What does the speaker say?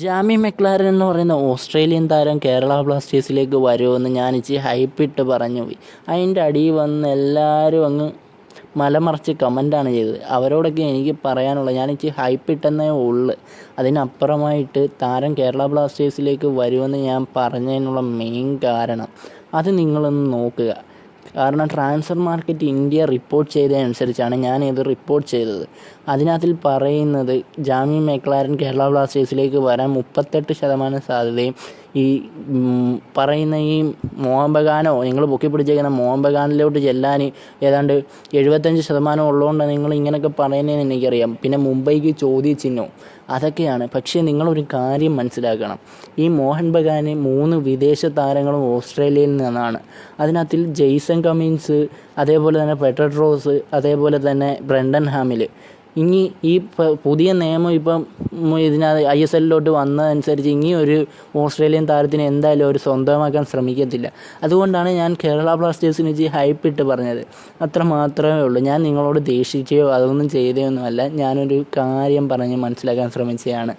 ജാമി McLaren എന്ന് പറയുന്ന Australian താരം കേരള ബ്ലാസ്റ്റേഴ്സിലേക്ക് വരുമെന്ന് ഞാൻ ഇച്ചിരി ഹൈപ്പിട്ട് പറഞ്ഞു. പോയി അതിന്റെ അടിയിൽ വന്ന് എല്ലാവരും അങ്ങ് മലമറിച്ച് കമന്റാണ് ചെയ്തത്. അവരോടൊക്കെ എനിക്ക് പറയാനുള്ളത് ഞാൻ ഇച്ചിരി ഹൈപ്പിട്ടെന്നേ ഉള്ളു. അതിനപ്പുറമായിട്ട് താരം കേരള ബ്ലാസ്റ്റേഴ്സിലേക്ക് വരുമെന്ന് ഞാൻ പറഞ്ഞതിനുള്ള മെയിൻ കാരണം അത് നിങ്ങളൊന്ന് നോക്കുക. കാരണം ട്രാൻസ്ഫർ മാർക്കറ്റ് ഇന്ത്യ റിപ്പോർട്ട് ചെയ്തതനുസരിച്ചാണ് ഇത് റിപ്പോർട്ട് ചെയ്തത്. അതിനകത്തിൽ പറയുന്നത് ജാമ്യം മെക്ലാരൻ കേരള ബ്ലാസ്റ്റേഴ്സിലേക്ക് വരാൻ മുപ്പത്തെട്ട് ശതമാനം സാധ്യതയും ഈ പറയുന്ന ഈ മോഹമ്പഗാനോ നിങ്ങൾ പൊക്കി പിടിച്ചേക്കുന്ന മോഹമ്പഗാനിലോട്ട് ചെല്ലാൻ ഏതാണ്ട് എഴുപത്തഞ്ച് ശതമാനം ഉള്ളതുകൊണ്ടാണ് നിങ്ങൾ ഇങ്ങനെയൊക്കെ പറയുന്നതെന്ന് എനിക്കറിയാം. പിന്നെ മുംബൈക്ക് ചോദ്യചിഹ്നവും അതൊക്കെയാണ്. പക്ഷേ നിങ്ങളൊരു കാര്യം മനസ്സിലാക്കണം. ഈ മോഹൻ ബഗാന് മൂന്ന് വിദേശ താരങ്ങളും ഓസ്ട്രേലിയയിൽ നിന്നാണ്. അതിനകത്തിൽ ജെയ്സൺ കമ്മിൻസ് അതേപോലെ തന്നെ പെട്രഡ്രോസ് അതേപോലെ തന്നെ ബ്രണ്ടൻ ഹാമിൽ ഇനി ഈ പുതിയ നിയമം ഇപ്പം ഇതിനകത്ത് ഐ എസ് എല്ലിലോട്ട് വന്നതനുസരിച്ച് ഇനി ഒരു ഓസ്ട്രേലിയൻ താരത്തിന് എന്തായാലും അവർ സ്വന്തമാക്കാൻ ശ്രമിക്കത്തില്ല. അതുകൊണ്ടാണ് ഞാൻ കേരള ബ്ലാസ്റ്റേഴ്സിന് ഇച്ചിരി ഹൈപ്പ് ഇട്ട് പറഞ്ഞത്. അത്ര മാത്രമേ ഉള്ളൂ. ഞാൻ നിങ്ങളോട് ദേഷിക്കുകയോ അതൊന്നും ചെയ്തേ ഒന്നുമല്ല ഞാനൊരു കാര്യം പറഞ്ഞ് മനസ്സിലാക്കാൻ ശ്രമിച്ചതാണ്